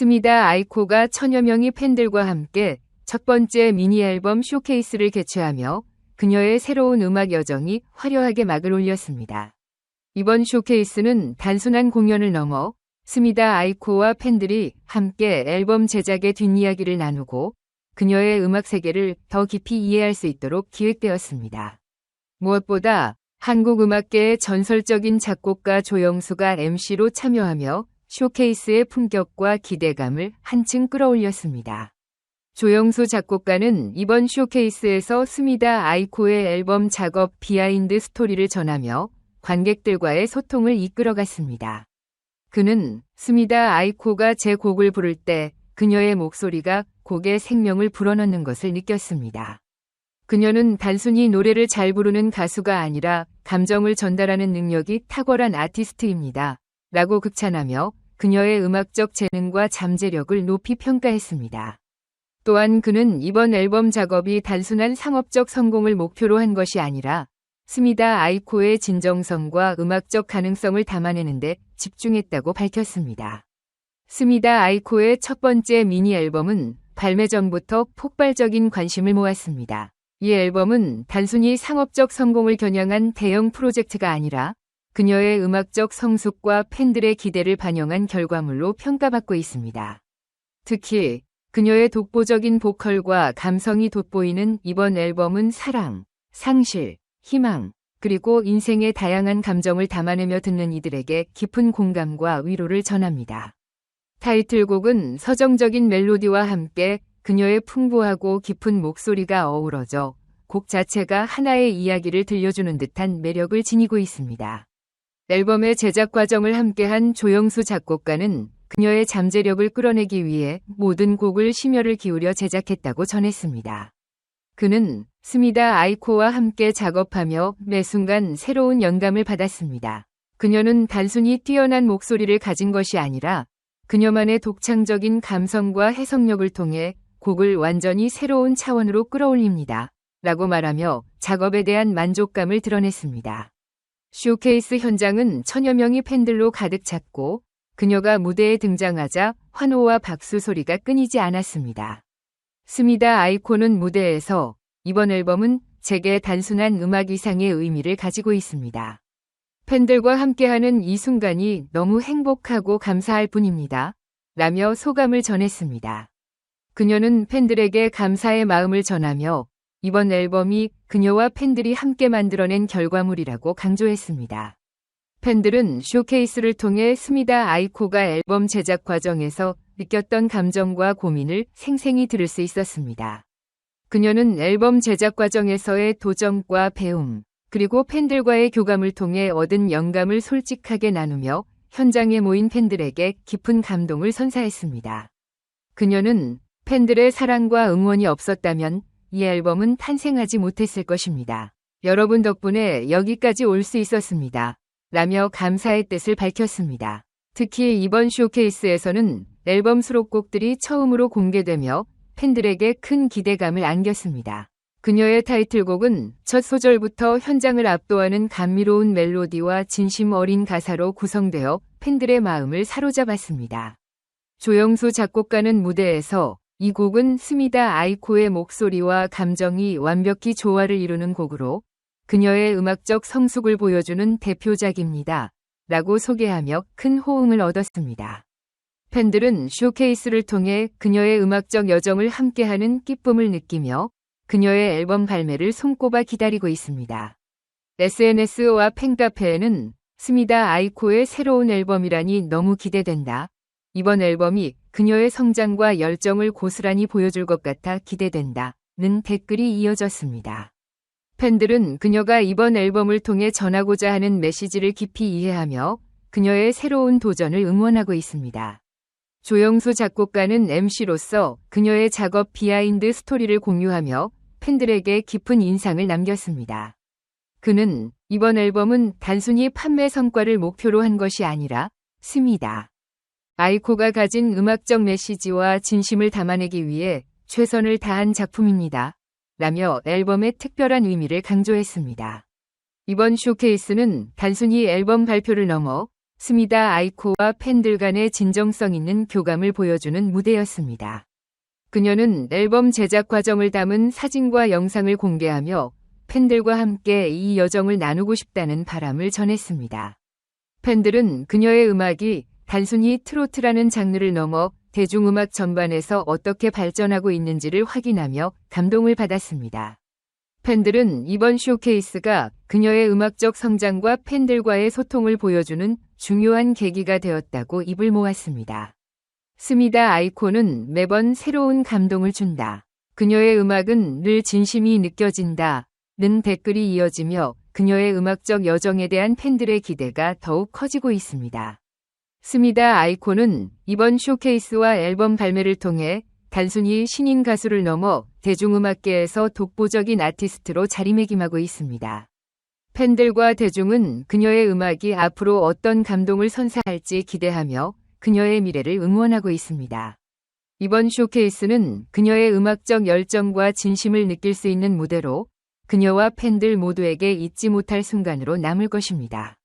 스미다 아이코가 천여 명의 팬들과 함께 첫 번째 미니 앨범 쇼케이스를 개최하며 그녀의 새로운 음악 여정이 화려하게 막을 올렸습니다. 이번 쇼케이스는 단순한 공연을 넘어 스미다 아이코와 팬들이 함께 앨범 제작의 뒷이야기를 나누고 그녀의 음악 세계를 더 깊이 이해할 수 있도록 기획되었습니다. 무엇보다 한국 음악계의 전설적인 작곡가 조영수가 MC로 참여하며 쇼케이스의 품격과 기대감을 한층 끌어올렸습니다. 조영수 작곡가는 이번 쇼케이스에서 스미다 아이코의 앨범 작업 비하인드 스토리를 전하며 관객들과의 소통을 이끌어갔습니다. 그는 스미다 아이코가 제 곡을 부를 때 그녀의 목소리가 곡의 생명을 불어넣는 것을 느꼈습니다. 그녀는 단순히 노래를 잘 부르는 가수가 아니라 감정을 전달하는 능력이 탁월한 아티스트입니다. 라고 극찬하며 그녀의 음악적 재능과 잠재력을 높이 평가했습니다. 또한 그는 이번 앨범 작업이 단순한 상업적 성공을 목표로 한 것이 아니라 스미다 아이코의 진정성과 음악적 가능성을 담아내는데 집중했다고 밝혔습니다. 스미다 아이코의 첫 번째 미니 앨범은 발매 전부터 폭발적인 관심을 모았습니다. 이 앨범은 단순히 상업적 성공을 겨냥한 대형 프로젝트가 아니라 그녀의 음악적 성숙과 팬들의 기대를 반영한 결과물로 평가받고 있습니다. 특히 그녀의 독보적인 보컬과 감성이 돋보이는 이번 앨범은 사랑, 상실, 희망, 그리고 인생의 다양한 감정을 담아내며 듣는 이들에게 깊은 공감과 위로를 전합니다. 타이틀곡은 서정적인 멜로디와 함께 그녀의 풍부하고 깊은 목소리가 어우러져 곡 자체가 하나의 이야기를 들려주는 듯한 매력을 지니고 있습니다. 앨범의 제작 과정을 함께한 조영수 작곡가는 그녀의 잠재력을 끌어내기 위해 모든 곡을 심혈을 기울여 제작했다고 전했습니다. 그는 스미다 아이코와 함께 작업하며 매 순간 새로운 영감을 받았습니다. 그녀는 단순히 뛰어난 목소리를 가진 것이 아니라 그녀만의 독창적인 감성과 해석력을 통해 곡을 완전히 새로운 차원으로 끌어올립니다. 라고 말하며 작업에 대한 만족감을 드러냈습니다. 쇼케이스 현장은 천여 명의 팬들로 가득 찼고 그녀가 무대에 등장하자 환호와 박수 소리가 끊이지 않았습니다. 스미다 아이콘은 무대에서 이번 앨범은 제게 단순한 음악 이상의 의미를 가지고 있습니다. 팬들과 함께하는 이 순간이 너무 행복하고 감사할 뿐입니다. 라며 소감을 전했습니다. 그녀는 팬들에게 감사의 마음을 전하며 이번 앨범이 그녀와 팬들이 함께 만들어낸 결과물이라고 강조했습니다. 팬들은 쇼케이스를 통해 스미다 아이코가 앨범 제작 과정에서 느꼈던 감정과 고민을 생생히 들을 수 있었습니다. 그녀는 앨범 제작 과정에서의 도전과 배움, 그리고 팬들과의 교감을 통해 얻은 영감을 솔직하게 나누며 현장에 모인 팬들에게 깊은 감동을 선사했습니다. 그녀는 팬들의 사랑과 응원이 없었다면 이 앨범은 탄생하지 못했을 것입니다. 여러분 덕분에 여기까지 올 수 있었습니다. 라며 감사의 뜻을 밝혔습니다. 특히 이번 쇼케이스에서는 앨범 수록곡들이 처음으로 공개되며 팬들에게 큰 기대감을 안겼습니다. 그녀의 타이틀곡은 첫 소절부터 현장을 압도하는 감미로운 멜로디와 진심 어린 가사로 구성되어 팬들의 마음을 사로잡았습니다. 조영수 작곡가는 무대에서 이 곡은 스미다 아이코의 목소리와 감정이 완벽히 조화를 이루는 곡으로 그녀의 음악적 성숙을 보여주는 대표작입니다. 라고 소개하며 큰 호응을 얻었습니다. 팬들은 쇼케이스를 통해 그녀의 음악적 여정을 함께하는 기쁨을 느끼며 그녀의 앨범 발매를 손꼽아 기다리고 있습니다. SNS와 팬카페에는 스미다 아이코의 새로운 앨범이라니 너무 기대된다. 이번 앨범이 그녀의 성장과 열정을 고스란히 보여줄 것 같아 기대된다. 는 댓글이 이어졌습니다. 팬들은 그녀가 이번 앨범을 통해 전하고자 하는 메시지를 깊이 이해하며 그녀의 새로운 도전을 응원하고 있습니다. 조영수 작곡가는 MC로서 그녀의 작업 비하인드 스토리를 공유하며 팬들에게 깊은 인상을 남겼습니다. 그는 이번 앨범은 단순히 판매 성과를 목표로 한 것이 아니라 스미다. 아이코가 가진 음악적 메시지와 진심을 담아내기 위해 최선을 다한 작품입니다. 라며 앨범의 특별한 의미를 강조했습니다. 이번 쇼케이스는 단순히 앨범 발표를 넘어 스미다 아이코와 팬들 간의 진정성 있는 교감을 보여주는 무대였습니다. 그녀는 앨범 제작 과정을 담은 사진과 영상을 공개하며 팬들과 함께 이 여정을 나누고 싶다는 바람을 전했습니다. 팬들은 그녀의 음악이 단순히 트로트라는 장르를 넘어 대중음악 전반에서 어떻게 발전하고 있는지를 확인하며 감동을 받았습니다. 팬들은 이번 쇼케이스가 그녀의 음악적 성장과 팬들과의 소통을 보여주는 중요한 계기가 되었다고 입을 모았습니다. 스미다 아이콘은 매번 새로운 감동을 준다. 그녀의 음악은 늘 진심이 느껴진다. 는 댓글이 이어지며 그녀의 음악적 여정에 대한 팬들의 기대가 더욱 커지고 있습니다. 스미다 아이콘은 이번 쇼케이스와 앨범 발매를 통해 단순히 신인 가수를 넘어 대중음악계에서 독보적인 아티스트로 자리매김하고 있습니다. 팬들과 대중은 그녀의 음악이 앞으로 어떤 감동을 선사할지 기대하며 그녀의 미래를 응원하고 있습니다. 이번 쇼케이스는 그녀의 음악적 열정과 진심을 느낄 수 있는 무대로 그녀와 팬들 모두에게 잊지 못할 순간으로 남을 것입니다.